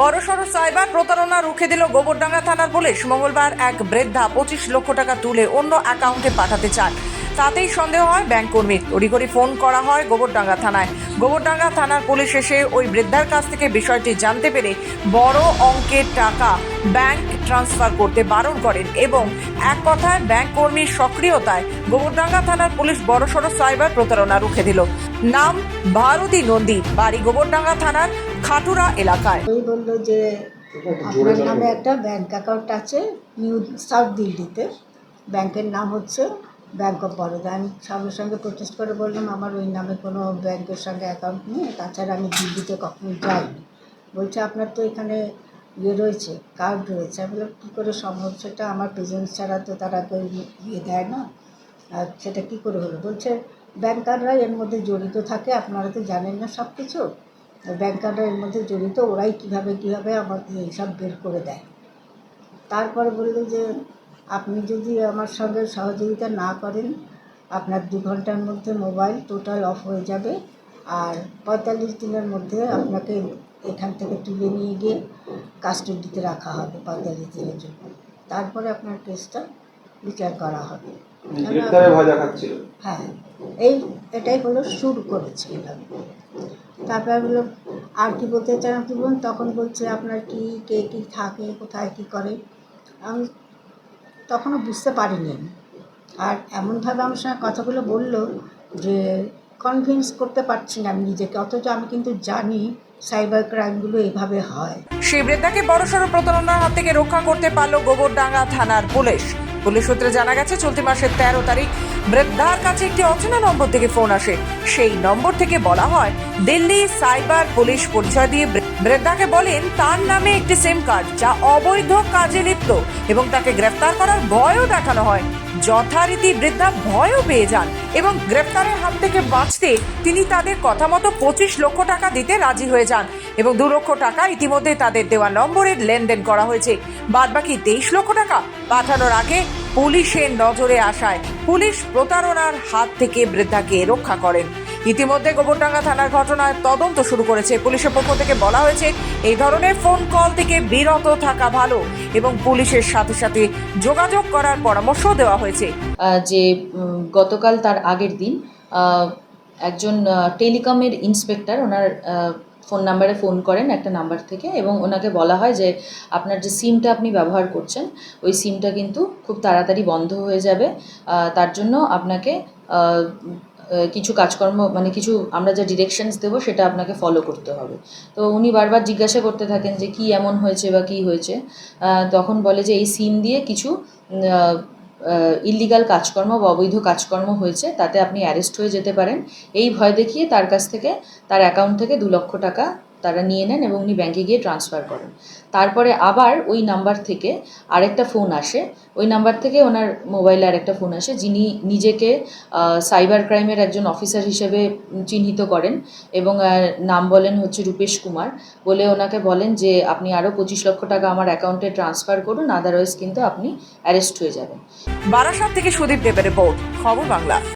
বড়সড় সাইবার প্রতারণা রুখে দিল গোবরডাঙ্গা থানার পুলিশ। মঙ্গলবার এক বৃদ্ধা পঁচিশ লক্ষ টাকা তুলে অন্য অ্যাকাউন্টে পাঠাতে চান। তাতেই সন্দেহ হয় ব্যাংক কর্মীর। তড়িঘড়ি ফোন করা হয় গোবরডাঙ্গা থানায়। গোবরডাঙ্গা থানার পুলিশ এসে ওই বৃদ্ধার কাছ থেকে বিষয়টি জানতে পেরে বড় অঙ্কের টাকা ব্যাংক ট্রান্সফার করতে বারণ করেন এবং এক কথায় ব্যাংক কর্মীর সক্রিয়তায় গোবরডাঙ্গা থানার পুলিশ বড়সড় সাইবার প্রতারণা রুখে দিল। নাম ভারতী নন্দী, বাড়ি গোবরডাঙ্গা থানার খাটুরা এলাকায়। বলল যে আপনার নামে একটা ব্যাংক অ্যাকাউন্ট আছে নিউ সাউথ দিল্লিতে। ব্যাংকের নাম হচ্ছে ব্যাংক অফ বরোদা আমি সঙ্গে সঙ্গে প্রোটেস্ট করে বললাম, আমার ওই নামে কোনো ব্যাংকের সঙ্গে অ্যাকাউন্ট নেই। তাছাড়া আমি দিল্লিতে কখনো যাইনি। বলছে, আপনার তো এখানে ইয়ে রয়েছে কার্ড রয়েছে। আমি বললাম, কী করে সম্ভব? সেটা আমার প্রেজেন্স ছাড়া তো তারা কেউ ইয়ে দেয় না। আর সেটা কী করে হলো? বলছে ব্যাংকাররা এর মধ্যে জড়িত থাকে, আপনারা তো জানেন না সব কিছু ব্যাংকাররা এর মধ্যে জড়িত, ওরাই কীভাবে কীভাবে আমাকে এইসব বের করে দেয়? তারপরে বলল যে আপনি যদি আমার সঙ্গে সহযোগিতা না করেন আপনার দু ঘণ্টার মধ্যে মোবাইল টোটাল অফ হয়ে যাবে। আর পঁয়তাল্লিশ দিনের মধ্যে আপনাকে এখান থেকে তুলে নিয়ে গিয়ে কাস্টডিতে রাখা হবে পঁয়তাল্লিশ দিনের জন্য। তারপরে আপনার কেসটা বিচার করা হবে। দেখাচ্ছিল হ্যাঁ এই এটাই হলো শুরু করেছে এভাবে তারপর হলো আর কি বলতে চান আপনি বলুন? তখন বলছে আপনার কি কে কী থাকে কোথায় কী করে? আমি তখনও বুঝতে পারিনি। আমি। আর এমনভাবে আমার সঙ্গে কথাগুলো বলল যে কনভিন্স করতে পারছি না আমি নিজেকে, অথচ আমি কিন্তু জানি সাইবার ক্রাইমগুলো এভাবে হয়। বৃদ্ধাকে বড়সড় প্রতারণার হাত থেকে রক্ষা করতে পারল গোবরডাঙ্গা থানার পুলিশ। পুলিশ সূত্রে জানা গেছে, চলতি মাসের তেরো তারিখ বৃদ্ধার কাছে একটি অচেনা নম্বর থেকে ফোন আসে। সেই নম্বর থেকে বলা হয়, দিল্লি সাইবার পুলিশ পরিচয় দিয়ে বৃদ্ধাকে বলেন, তার নামে একটি সিম কার্ড যা অবৈধ কাজে লিপ্ত এবং তাকে গ্রেফতার করার ভয়ও দেখানো হয়। যথারীতি বৃদ্ধা ভয়ও পেয়ে যান এবং গ্রেফতারের হাত থেকে বাঁচতে তিনি তাদের কথা মতো পঁচিশ লক্ষ টাকা দিতে রাজি হয়ে যান এবং দু লক্ষ টাকা ইতিমধ্যে তাদের দেওয়া নম্বরের লেনদেন করা হয়েছে। বাদবাকি তেইশ লক্ষ টাকা পাঠানোর আগে পুলিশের নজরে আসায় পুলিশ প্রতারণার হাত থেকে বৃদ্ধাকে রক্ষা করেন। ইতিমধ্যে গোবরডাঙ্গা থানার ঘটনায় তদন্ত শুরু করেছে। পুলিশের পক্ষ থেকে বলা হয়েছে, এই ধরনের ফোন কল থেকে বিরত থাকা ভালো এবং পুলিশের সাথে সাথে যোগাযোগ করার পরামর্শ দেওয়া হয়েছে। যে গতকাল তার আগের দিন একজন টেলিকমের ইন্সপেক্টর ওনার ফোন নাম্বারে ফোন করেন একটা নাম্বার থেকে এবং ওনাকে বলা হয় যে, আপনার যে সিমটা আপনি ব্যবহার করছেন, ওই সিমটা কিন্তু খুব তাড়াতাড়ি বন্ধ হয়ে যাবে। তার জন্য আপনাকে কিছু কাজকর্ম মানে কিছু আমরা যা ডিরেকশনস দেবো সেটা আপনাকে ফলো করতে হবে। তো উনি বারবার জিজ্ঞাসা করতে থাকেন যে কি এমন হয়েছে বা কি হয়েছে। তখন বলে যে এই সিন দিয়ে কিছু ইলিগাল কাজকর্ম বা অবৈধ কাজকর্ম হয়েছে, তাতে আপনি অ্যারেস্ট হয়ে যেতে পারেন। এই ভয় দেখিয়ে তার কাছ থেকে, তার অ্যাকাউন্ট থেকে দু লক্ষ টাকা তারা নিয়ে নেন এবং উনি ব্যাংকে গিয়ে ট্রান্সফার করেন। তারপরে আবার ওই নাম্বার থেকে আরেকটা ফোন আসে। ওই নাম্বার থেকে ওনার মোবাইলে আরেকটা ফোন আসে, যিনি নিজেকে সাইবার ক্রাইমের একজন অফিসার হিসেবে চিহ্নিত করেন এবং নাম বলেন হচ্ছে রূপেশ কুমার। বলে ওনাকে বলেন যে, আপনি আরও পঁচিশ লক্ষ টাকা আমার অ্যাকাউন্টে ট্রান্সফার করুন আদারওয়াইজ কিন্তু আপনি অ্যারেস্ট হয়ে যাবেন। বারাসাত থেকে সুদীপ দেবের রিপোর্ট খবর বাংলা।